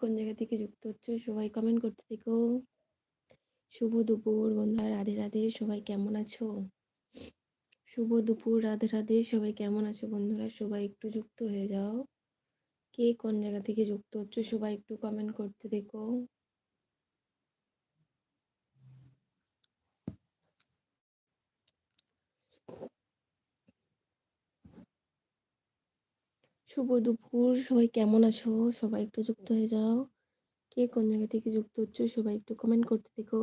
কোন জায়গা থেকে যুক্ত হচ্ছো? সবাই কমেন্ট করতে থেকো। শুভ দুপুর বন্ধুরা, রাধে রাধে, সবাই কেমন আছো? শুভ দুপুর, রাধে রাধে, সবাই কেমন আছো বন্ধুরা? সবাই একটু যুক্ত হয়ে যাও। কে কোন জায়গা থেকে যুক্ত হচ্ছে? সবাই একটু কমেন্ট করতে দেখো শুভ দুপুর। সবাই কেমন আছো? সবাই একটু যুক্ত হয়ে যাও। কে কোন জায়গা থেকে যুক্ত হচ্ছো সবাই একটু কমেন্ট করতে দেখো।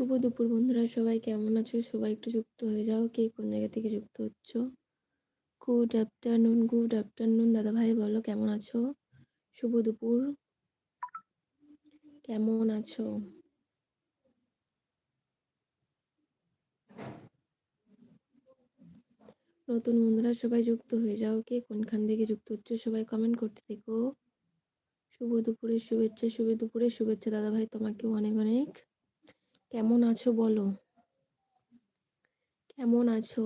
শুভ দুপুর বন্ধুরা, সবাই কেমন আছো? সবাই একটু যুক্ত হয়ে যাও। কে কোন জায়গা থেকে যুক্ত হচ্ছ? গুড আফটারনুন গুড আফটারনুন দাদা ভাই বলো, কেমন আছো? শুভ দুপুর। কেমন আছো? নতুন বন্ধুরা, সবাই যুক্ত হয়ে যাও। কে কোনখান থেকে যুক্ত হচ্ছে, সবাই কমেন্ট করতে দেখো। শুভ দুপুরের শুভেচ্ছা, শুভ দুপুরের শুভেচ্ছা দাদা ভাই তোমাকেও অনেক অনেক। কেমন আছো বলো? কেমন আছো?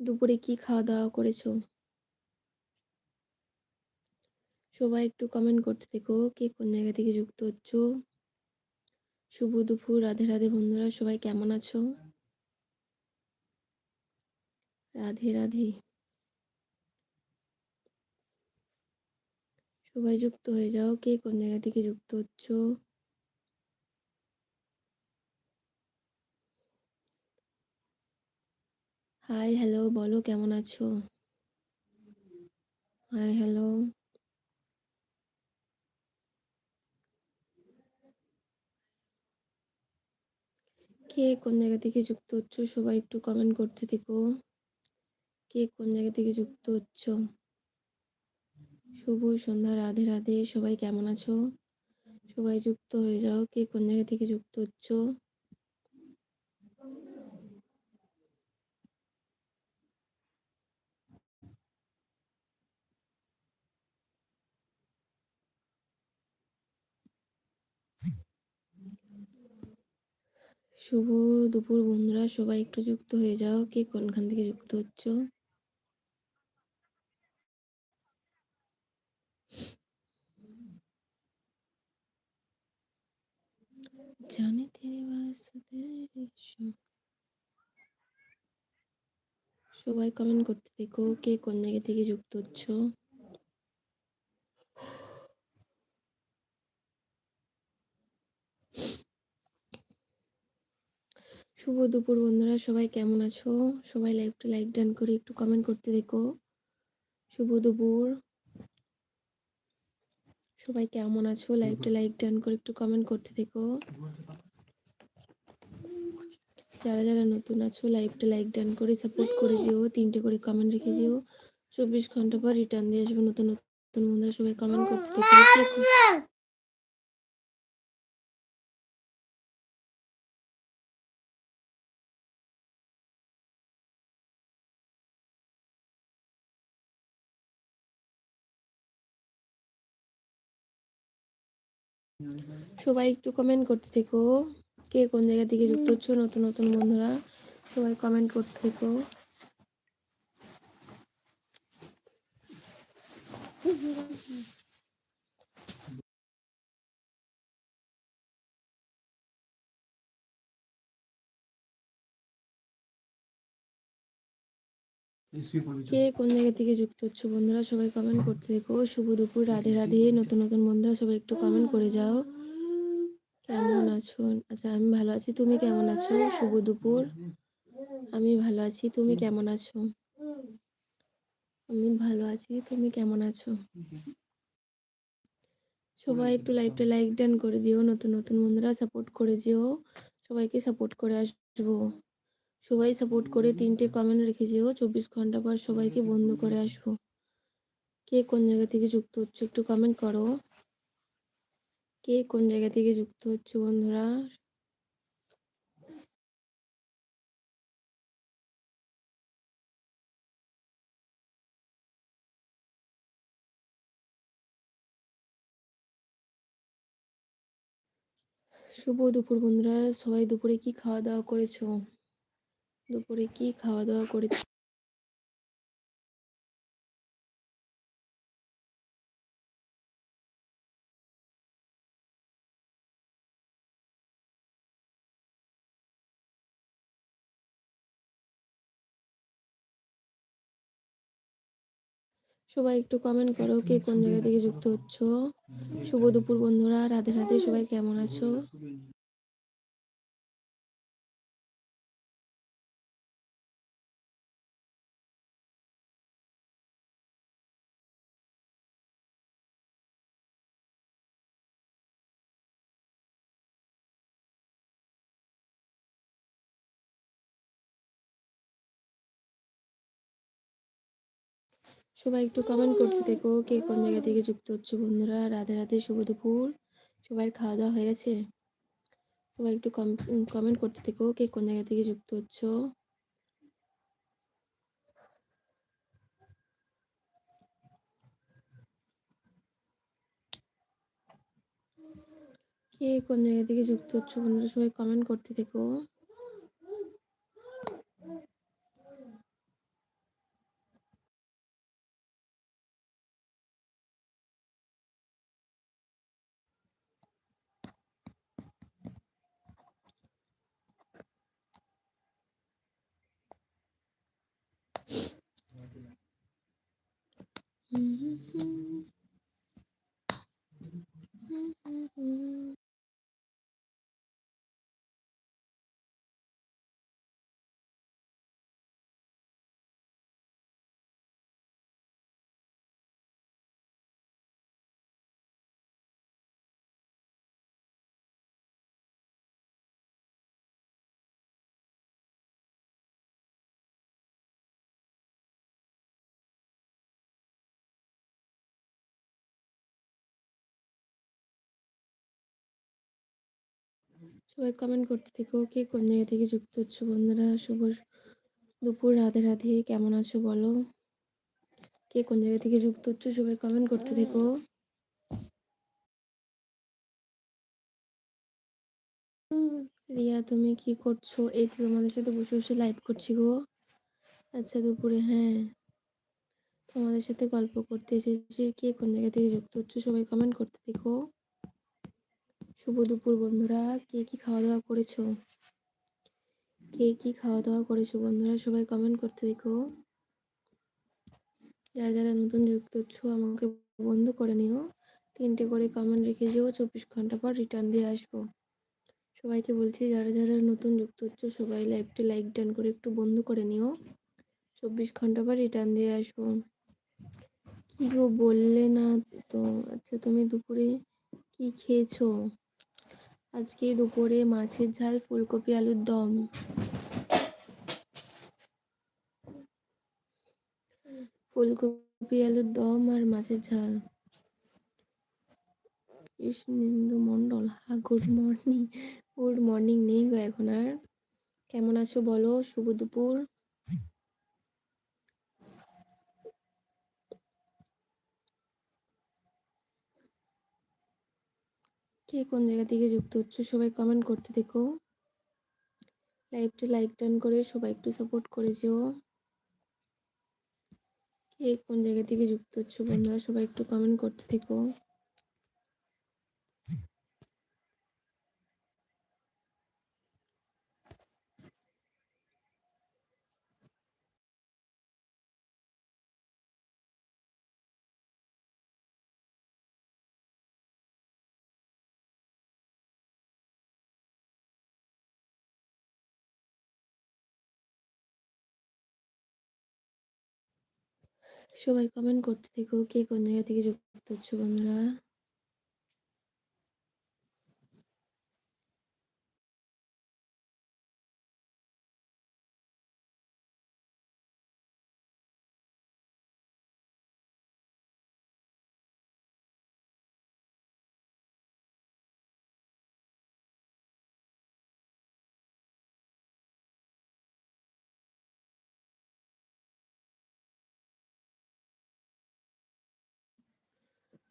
দুপুরে কি খাওয়া দাওয়া করেছ? সবাই একটু কমেন্ট করতে দেখো, কে কোন জায়গা থেকে যুক্ত হচ্ছ? শুভ দুপুর, রাধে রাধে বন্ধুরা, সবাই কেমন আছো? রাধে রাধে। সবাই যুক্ত হয়ে যাও, কে কোন জায়গা থেকে যুক্ত হচ্ছ? হাই হ্যালো বলো, কেমন আছো? হাই হ্যালো কে কোন জায়গা থেকে যুক্ত হচ্ছ? সবাই একটু কমেন্ট করতে থেকো। কে কোন জায়গা থেকে যুক্ত হচ্ছ? শুভ সন্ধ্যা, রাধে রাধে, সবাই কেমন আছো? সবাই যুক্ত হয়ে যাও। কে কোন জায়গা থেকে যুক্ত হচ্ছ? শুভ দুপুর বন্ধুরা, সবাই একটু যুক্ত হয়ে যাও। কে কোনখান থেকে যুক্ত হচ্ছ? জানে তেরে সবাই কমেন্ট করতে দেখো, কে কোন জায়গা থেকে যুক্ত হচ্ছ? শুভ দুপুর বন্ধুরা, সবাই কেমন আছো? সবাই লাইভটা লাইক ডান করে একটু কমেন্ট করতে দেখো। শুভ দুপুর। সবাই কেমন আছো? লাইভটা লাইক ডান করে একটু কমেন্ট করতে দেখো। যারা যারা নতুন আছো লাইভটা লাইক ডান করে সাপোর্ট করে যেও, তিনটে করে কমেন্ট রেখে যেও। চব্বিশ ঘণ্টা পর রিটার্ন দিয়ে আসব নতুন নতুন বন্ধুরা, সবাই কমেন্ট করতে দেখো। সবাই একটু কমেন্ট করতে থেকো। কে কোন জায়গা থেকে যুক্ত হচ্ছ, নতুন নতুন বন্ধুরা? সবাই কমেন্ট করতে থেকো। কে কোন জায়গা থেকে যুক্ত হচ্ছে বন্ধুরা সবাই কমেন্ট করতে দেখো। শুভ দুপুর রাধে রাধে। নতুন নতুন বন্ধুরা সবাই একটু কমেন্ট করে যাও। কেমন আছো? আচ্ছা আমি ভালো আছি। তুমি কেমন আছো? শুভ দুপুর। আমি ভালো আছি। তুমি কেমন আছো? আমি ভালো আছি। তুমি কেমন আছো? সবাই একটু লাইভটা লাইক ডান করে দিও। নতুন নতুন বন্ধুরা সাপোর্ট করে যেও। সবাইকে সাপোর্ট করে আসব। সবাই সাপোর্ট করে তিনটে কমেন্ট রেখেছি ও চব্বিশ ঘণ্টা পর সবাইকে বন্ধ করে আসব। কে কোন জায়গা থেকে যুক্ত হচ্ছে একটু কমেন্ট করো। কে কোন জায়গা থেকে যুক্ত হচ্ছে বন্ধুরা? শুভ দুপুর বন্ধুরা, সবাই দুপুরে কি খাওয়া দাওয়া করেছ? দুপুরে কি খাওয়া দাওয়া করেছ? সবাই একটু কমেন্ট করো কে কোন জায়গা থেকে যুক্ত হচ্ছ? শুভ দুপুর বন্ধুরা রাধে রাধে সবাই কেমন আছো? সবাই একটু কমেন্ট করতে দেখো কে কোন জায়গা থেকে যুক্ত হচ্ছে বন্ধুরা। রাধে রাধে, শুভ দুপুর। সবার খাওয়া দাওয়া হয়ে গেছে? সবাই একটু কমেন্ট করতে দেখো কে কোন জায়গা থেকে যুক্ত হচ্ছ? কে কোন জায়গা থেকে যুক্ত হচ্ছ বন্ধুরা? সবাই কমেন্ট করতে দেখো সবাই কমেন্ট করতে থেকো। কে কোন জায়গা থেকে যুক্ত হচ্ছে বন্ধুরা? শুভ দুপুর, রাধে রাধে, কেমন আছো বলো? কে কোন জায়গা থেকে যুক্ত হচ্ছে সবাই কমেন্ট করতে থেকো। রিয়া, তুমি কি করছ? এই তো তোমাদের সাথে বসে বসে লাইভ করছি গো। আচ্ছা দুপুরে হ্যাঁ। তোমাদের সাথে গল্প করতে এসেছি। কে কোন জায়গা থেকে যুক্ত হচ্ছে সবাই কমেন্ট করতে দেখো শুভ দুপুর বন্ধুরা। কে কি খাওয়া দাওয়া করেছ? কে কি খাওয়া দাওয়া করেছ বন্ধুরা? সবাই কমেন্ট করতে দেখো। যারা যারা নতুন যুক্ত হচ্ছ, আমাকে বন্ধ করে নিও। তিনটে করে কমেন্ট রেখে যেও, চব্বিশ ঘণ্টা পর রিটার্ন দিয়ে আসব। সবাইকে বলছি, যারা যারা নতুন যুক্ত হচ্ছ, সবাই লাইভটি লাইক ডান করে একটু বন্ধ করে নিও। চব্বিশ ঘণ্টা পর রিটার্ন দিয়ে আসব। কি গো বললে না তো? আচ্ছা তুমি দুপুরে কি খেয়েছো? আজকে দুপুরে মাছের ঝাল ফুলকপি আলুর দম। ফুলকপি আলুর দম আর মাছের ঝাল। কৃষ্ণেন্দু মণ্ডল হ্যাঁ গুড মর্নিং। গুড মর্নিং নেই গো এখন আর। কেমন আছো বলো? শুভ দুপুর। কে কোন জায়গা থেকে যুক্ত হচ্ছে সবাই কমেন্ট করতে দেখো। লাইভটা লাইক টান করে সবাই একটু সাপোর্ট করে যেও। কে কোন জায়গা থেকে যুক্ত হচ্ছে বন্ধুরা সবাই একটু কমেন্ট করতে থেকো সবাই কমেন্ট করতে থেকো। কে কোন জায়গা থেকে যুক্ত হচ্ছ বন্ধুরা?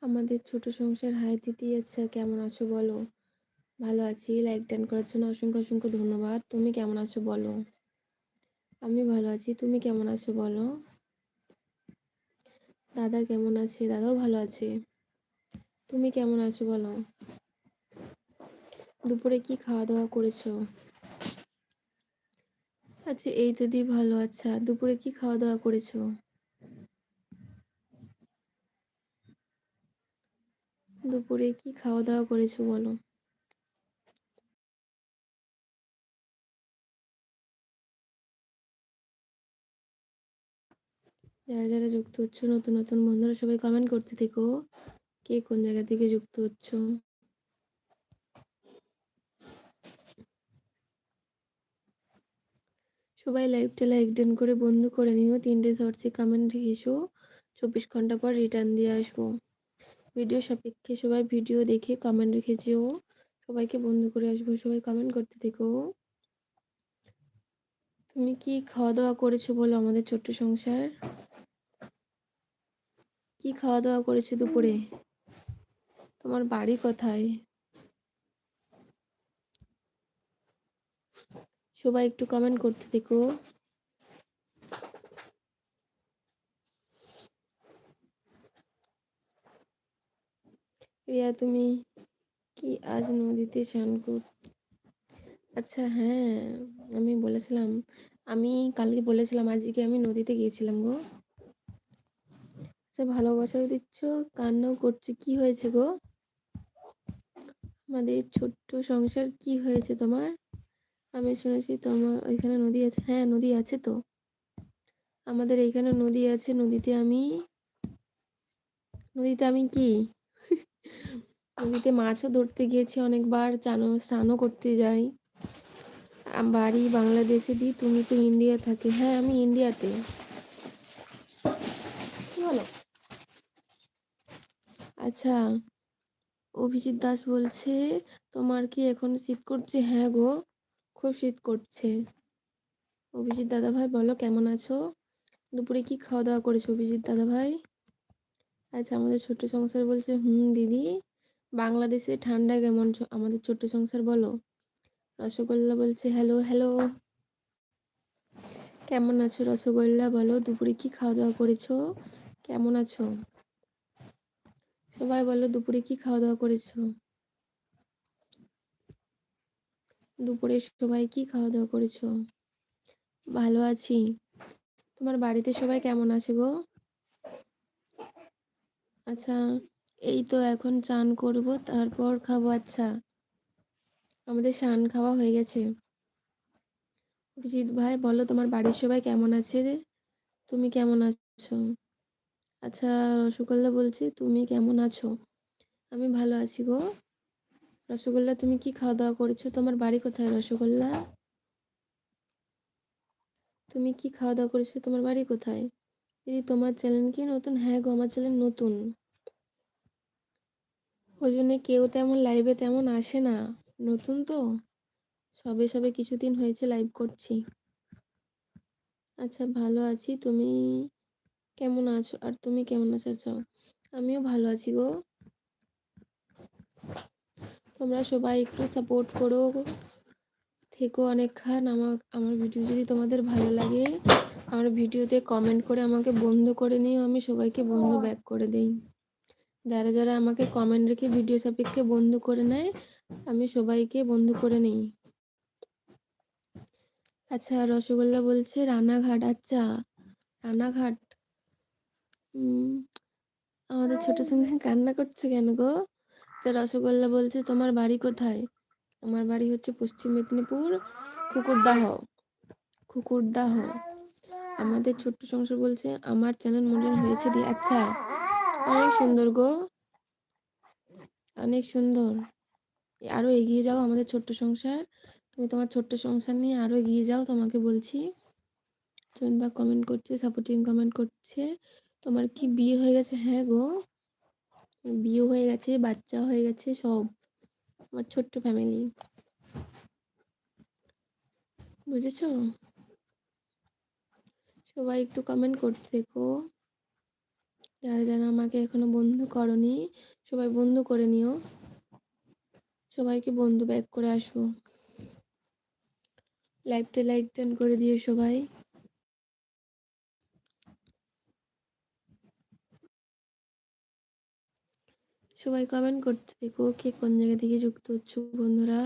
আমাদের ছোট সংসার, হাই দিদি আচ্ছা কেমন আছো বলো? ভালো আছি, লাইক ডান করার জন্য অসংখ্য অসংখ্য ধন্যবাদ। তুমি কেমন আছো বলো? আমি ভালো আছি, তুমি কেমন আছো বলো? দাদা কেমন আছে? দাদাও ভালো আছে। তুমি কেমন আছো বলো? দুপুরে কি খাওয়া দাওয়া করেছ? আচ্ছা এই তো দি ভালো আচ্ছা দুপুরে কি খাওয়া দাওয়া করেছ? দুপুরে কি খাওয়া দাওয়া করেছ বলো? যারা যারা যুক্ত হচ্ছ, নতুন নতুন বন্ধুরা সবাই কমেন্ট করতে থেকো। কে কোন জায়গা থেকে যুক্ত হচ্ছ? সবাই লাইভটা লাইক ডান করে বন্ধ করে নিও। তিনটে শর্টসে কমেন্ট এসো। চব্বিশ ঘণ্টা পর রিটার্ন দিয়ে আসব। ভিডিও সাপেক্ষে সবাই ভিডিও দেখে কমেন্ট রেখে যেও। সবাইকে বন্ধ করে আসব, সবাই কমেন্ট করতে থেকো। তুমি কি খাওয়া দাওয়া করেছ বলো আমাদের ছোট্ট সংসার? কি খাওয়া দাওয়া করেছ দুপুরে? তোমার বাড়ি কোথায়? সবাই একটু কমেন্ট করতে থেকো। রিয়া, তুমি কি আজ নদীতে স্নান কর? আচ্ছা হ্যাঁ আমি বলেছিলাম, আমি কালকে বলেছিলাম, আজকে আমি নদীতে গিয়েছিলাম গো। আচ্ছা ভালোবাসাও দিচ্ছ, কান্নাও করছ, কি হয়েছে গো? আমাদের ছোট্ট সংসার, কি হয়েছে তোমার? আমি শুনেছি তোমার ওইখানে নদী আছে হ্যাঁ নদী আছে তো। আমাদের এইখানে নদী আছে, নদীতে আমি নদীতে আমি কি? নদীতে মাছও ধরতে গিয়েছি অনেকবার চানো স্নানও করতে যাই। বাড়ি বাংলাদেশে দি তুমি তো ইন্ডিয়া থাকে। হ্যাঁ আমি ইন্ডিয়াতে কি বলো আচ্ছা অভিজিৎ দাস বলছে তোমার কি এখন শীত করছে? হ্যাঁ গো খুব শীত করছে। অভিজিৎ দাদা ভাই বলো কেমন আছো? দুপুরে কি খাওয়া দাওয়া করেছ অভিজিৎ দাদা ভাই আচ্ছা আমাদের ছোট্ট সংসার বলছে হুম দিদি। বাংলাদেশে ঠান্ডা কেমন আমাদের ছোট্ট সংসার বলো? রসগোল্লা বলছে, হ্যালো হ্যালো। কেমন আছো রসগোল্লা বলো? দুপুরে কি খাওয়া দাওয়া করেছ? কেমন আছো? সবাই বলো, দুপুরে কি খাওয়া দাওয়া করেছ? দুপুরে সবাই কি খাওয়া দাওয়া করেছ? ভালো আছি। তোমার বাড়িতে সবাই কেমন আছে গো? আচ্ছা এই তো এখন চান করব, তারপর খাব আচ্ছা। আমাদের স্নান খাওয়া হয়ে গেছে। অভিজিৎ ভাই, বলো তোমার বাড়ির সবাই কেমন আছে রে? তুমি কেমন আছো? আচ্ছা রসগোল্লা বলছি, তুমি কেমন আছো? আমি ভালো আছি গো। রসগোল্লা তুমি কি খাওয়া দাওয়া করেছ? তোমার বাড়ি কোথায় রসগোল্লা? তুমি কি খাওয়া দাওয়া করেছ? তোমার বাড়ি কোথায়? দিদি, তোমার চ্যানেল কি নতুন? হ্যাঁ গো, আমার চ্যানেল নতুন। ওই জন্য কেউ তেমন লাইভে তেমন আসে না। নতুন তো। সবে সবে কিছুদিন হয়েছে লাইভ করছি। আচ্ছা ভালো আছি। তুমি কেমন আছো? আর তুমি কেমন আছো? আচ্ছা আমিও ভালো আছি গো। তোমরা সবাই একটু সাপোর্ট করো। থেকো অনেকক্ষণ আমার আমার ভিডিও যদি তোমাদের ভালো লাগে, আমার ভিডিওতে কমেন্ট করে আমাকে বন্ধ করে নিও। আমি সবাইকে বন্ধ ব্যাক করে দিই। যারা যারা আমাকে কমেন্ট রেখে ভিডিও সাপেক্ষে বন্ধু করে নেয়, আমি সবাইকে বন্ধু করে নিই। আচ্ছা রসগোল্লা বলছে রানাঘাট। আচ্ছা রানাঘাট। আমাদের ছোট সঙ্গে কান্না করছে কেন গো? আচ্ছা রসগোল্লা বলছে তোমার বাড়ি কোথায়? আমার বাড়ি হচ্ছে পশ্চিম মেদিনীপুর, কুকুরদাহ কুকুরদাহ। আমাদের ছোট্ট সংসার বলছে, আমার চ্যানেল মডেল হয়েছে দিয়ে আচ্ছা অনেক সুন্দর গো। অনেক সুন্দর। আরও এগিয়ে যাও আমাদের ছোট্ট সংসার। তুমি তোমার ছোট্ট সংসার নিয়ে আরও এগিয়ে যাও তোমাকে বলছি। বা কমেন্ট করছে সাপোর্টিং কমেন্ট করছে। তোমার কি বিয়ে হয়ে গেছে? হ্যাঁ গো। বিয়ে হয়ে গেছে বাচ্চা হয়ে গেছে সব। আমার ছোট্ট ফ্যামিলি বুঝেছ? সবাই একটু কমেন্ট করতে থেকো যারা যারা আমাকে এখনও বন্ধু করনি। সবাই বন্ধু করে নিও। সবাইকে বন্ধু ব্যাক করে আসব। লাইভটা লাইক টান করে দিও সবাই। সবাই কমেন্ট করতে দেখো কে কোন জায়গা থেকে যুক্ত হচ্ছে বন্ধুরা।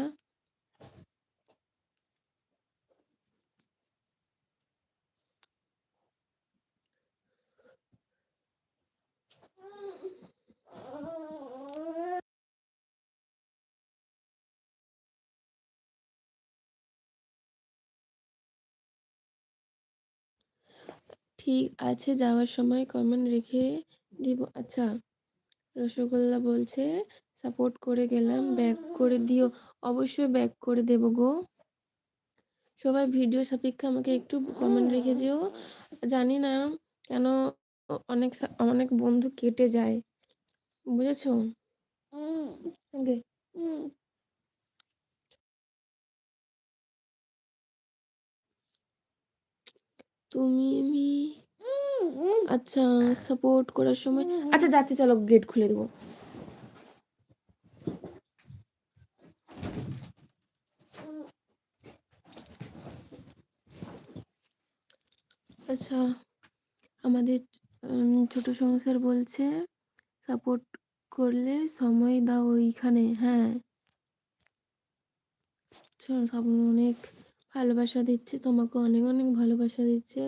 ঠিক আছে যাওয়ার সময় কমেন্ট রেখে দিব। আচ্ছা রসগোল্লা বলছে সাপোর্ট করে গেলাম ব্যাক করে দিও। অবশ্যই ব্যাক করে দেব গো। সবাই ভিডিও সাপেক্ষে আমাকে একটু কমেন্ট রেখে যেও। জানি না কেন অনেক অনেক বন্ধু কেটে যায়। বুঝেছ? ওকে তুমি আমি আচ্ছা সাপোর্ট করার সময় আচ্ছা যাচ্ছি চলো গেট খুলে দেবো। আচ্ছা আমাদের ছোট সংসার বলছে সাপোর্ট করলে সময় দাও ওইখানে হ্যাঁ। অনেক ভালোবাসা দিচ্ছে, তোমাকে অনেক অনেক ভালোবাসা দিচ্ছে।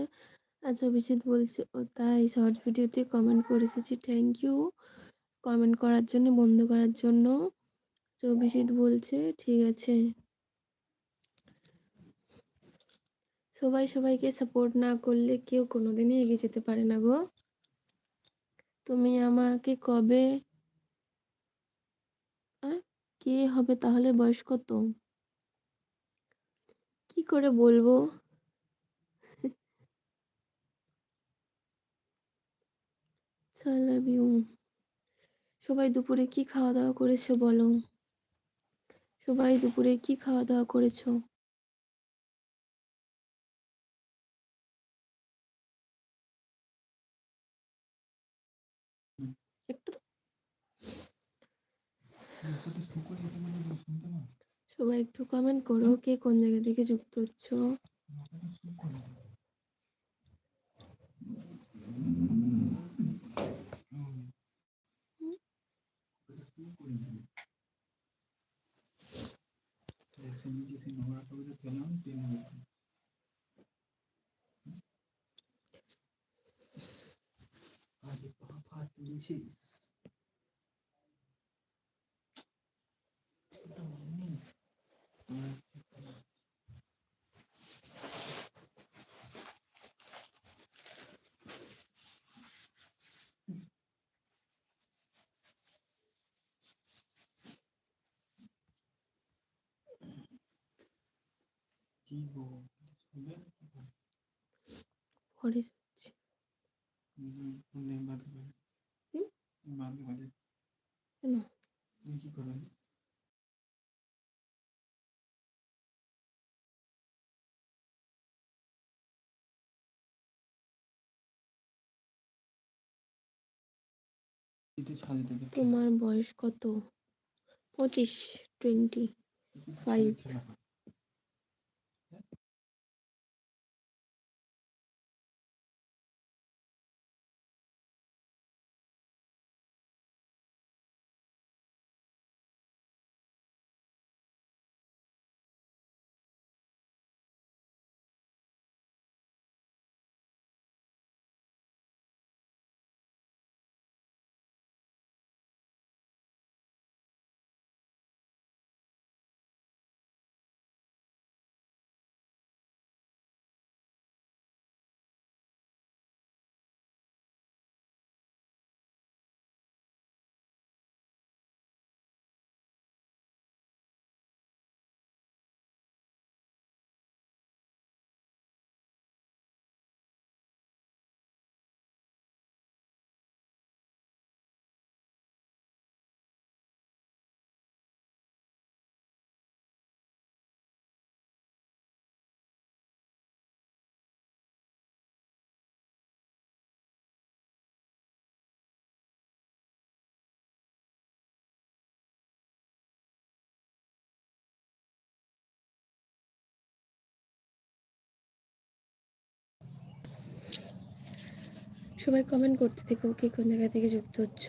আচ্ছা অভিজিৎ বলছে, ও তাই শর্ট ভিডিওতে কমেন্ট করে এসেছি থ্যাংক ইউ কমেন্ট করার জন্য, বন্ধ করার জন্য। অভিজিৎ বলছে, ঠিক আছে। সবাই সবাইকে সাপোর্ট না করলে কেউ কোনোদিনই এগিয়ে যেতে পারে না গো। তুমি আমাকে কবে কে হবে তাহলে বয়স কত কি করে বলব? সবাই দুপুরে কি খাওয়া দাওয়া করেছ বলো? সবাই দুপুরে কি খাওয়া দাওয়া করেছ? একটু সবাই একটু কমেন্ট করো কে কোন জায়গা থেকে যুক্ত হচ্ছ inches. কেন কি করবেন তোমার বয়স কত পঁচিশ টোয়েন্টি ফাইভ সবাই কমেন্ট করতে থেকো কে কোন জায়গা থেকে যুক্ত হচ্ছ?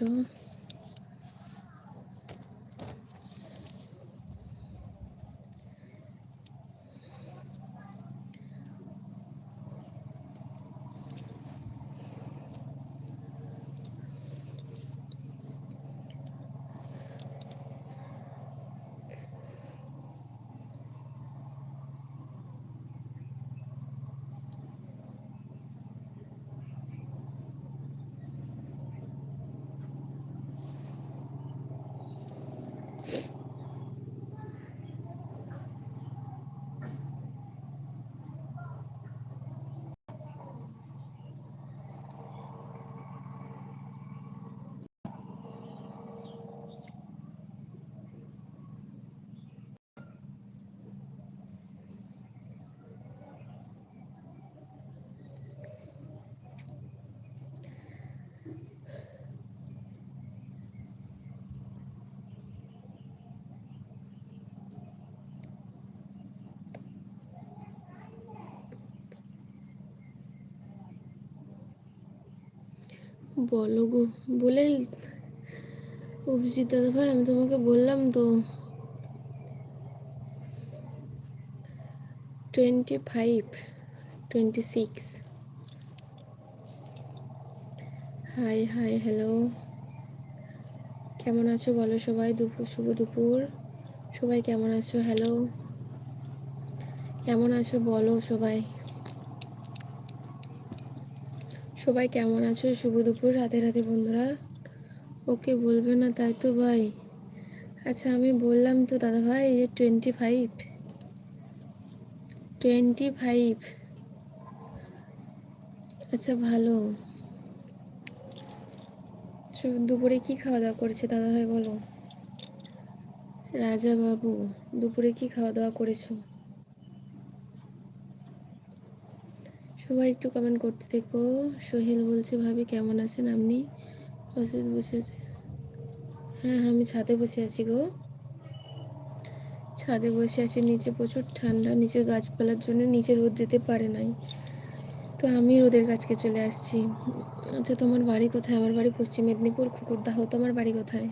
বলো গো, বলে অভিজিৎ দাদা ভাই, আমি তোমাকে বললাম তো twenty five twenty six hi hi hello কেমন আছো বলো সবাই? দুপুর, শুভ দুপুর। সবাই কেমন আছো? হ্যালো কেমন আছো বলো সবাই? সবাই কেমন আছো? শুভ দুপুর। রাতে রাতে বন্ধুরা। ওকে বলবে না, তাই তো ভাই। আচ্ছা আমি বললাম তো, দাদা ভাই যে টোয়েন্টি ফাইভ টোয়েন্টি ফাইভ আচ্ছা ভালো। দুপুরে কি খাওয়া দাওয়া করেছে দাদা ভাই, বলো? রাজা বাবু দুপুরে কি খাওয়া দাওয়া করেছ? সবাই একটু কমেন্ট করতে থেকো সোহেল বলছে ভাবি কেমন আছেন আপনি? বসে আছে। হ্যাঁ হ্যাঁ, আমি ছাদে বসে আছি গো। ছাদে বসে আছি নিচে প্রচুর ঠান্ডা নিচের গাছপালার জন্য নিচে রোদ যেতে পারে নাই। তো আমি রোদের কাছকে চলে আসছি। আচ্ছা তোমার বাড়ি কোথায়? আমার বাড়ি পশ্চিম মেদিনীপুর খুকুরদাহ। তোমার বাড়ি কোথায়?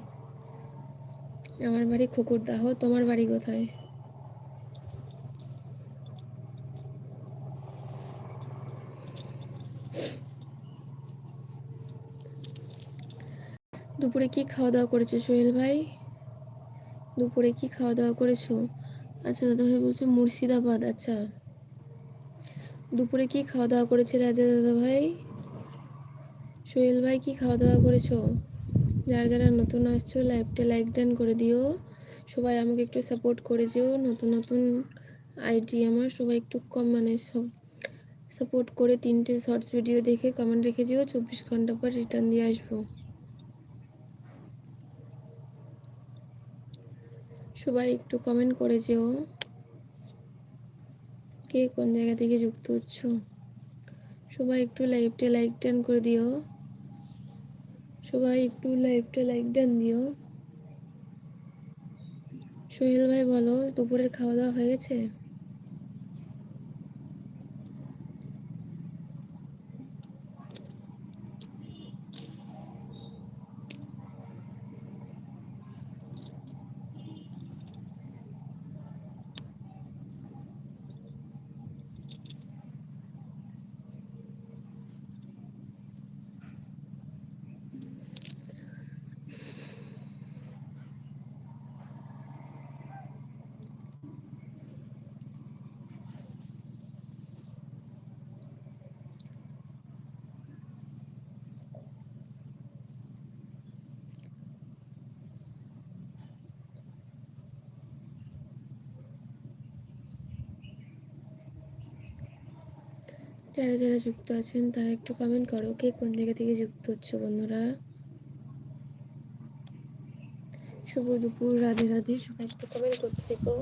আমার বাড়ি খুকুরদাহ। তোমার বাড়ি কোথায়? দুপুরে কি খাওয়া দাওয়া করেছ, সোহেল ভাই? দুপুরে কি খাওয়া দাওয়া করেছ? আচ্ছা দাদা ভাই বলছে মুর্শিদাবাদ আচ্ছা। দুপুরে কি খাওয়া দাওয়া করেছে রাজা দাদা ভাই সোহেল ভাই, কি খাওয়া দাওয়া করেছ? যারা যারা নতুন আসছো, লাইভটা লাইক ডান করে দিও। সবাই আমাকে একটু সাপোর্ট করে যেও। নতুন নতুন আইডি আমার, সবাই একটু কম মানে সব সাপোর্ট করে তিনটে শর্টস ভিডিও দেখে কমেন্ট রেখে যেও। চব্বিশ ঘণ্টা পর রিটার্ন দিয়ে আসব। সবাই একটু কমেন্ট করে যেও। কে কোন জায়গা থেকে যুক্ত হচ্ছ? সবাই একটু লাইভটা লাইক ডান করে দিও। সবাই একটু লাইভটা লাইক ডান দিও। সোহেল ভাই বলো, দুপুরের খাওয়া দাওয়া হয়ে গেছে? যারা যারা যুক্ত আছেন, তারা একটু কমেন্ট করো, কে কোন জায়গা থেকে যুক্ত হচ্ছে বন্ধুরা? শুভ দুপুর, রাধে রাধে, সবাই একটু কমেন্ট করতে থেকো।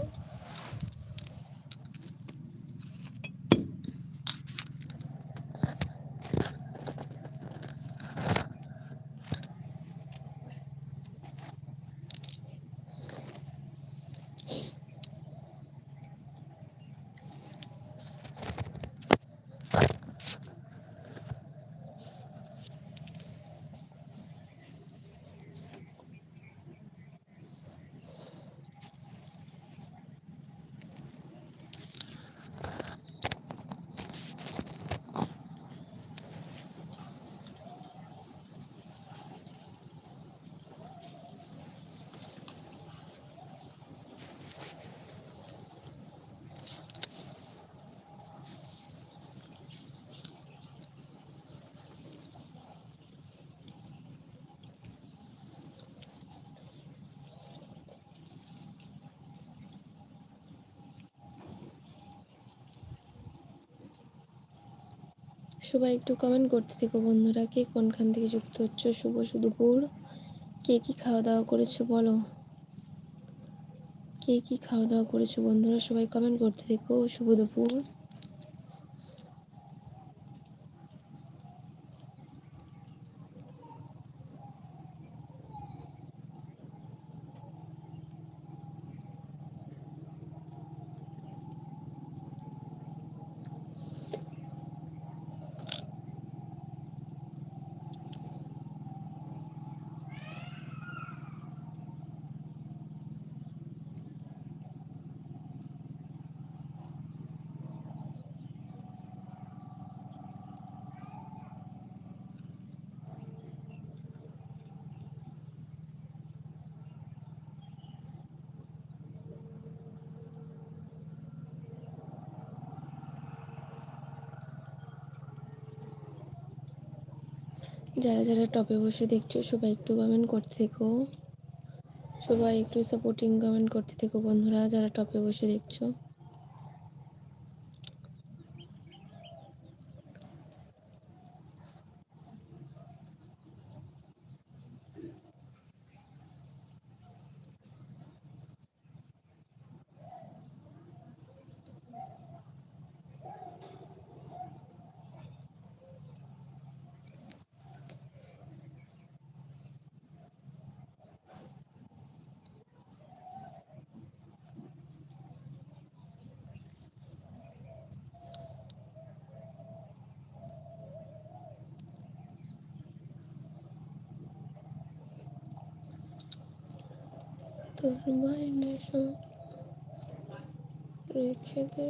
সবাই একটু কমেন্ট করতে থেকো বন্ধুরা, কে কোনখান থেকে যুক্ত হচ্ছে? শুভ দুপুর কে কি খাওয়া দাওয়া করেছ বলো? কে কি খাওয়া দাওয়া করেছ বন্ধুরা? সবাই কমেন্ট করতে থেকো শুভ দুপুর। যারা যারা টপে বসে দেখছ, সবাই একটু কমেন্ট করতে থেকো। সবাই একটু সাপোর্টিং কমেন্ট করতে থেকো বন্ধুরা, যারা টপে বসে দেখছ। Determination. Reach the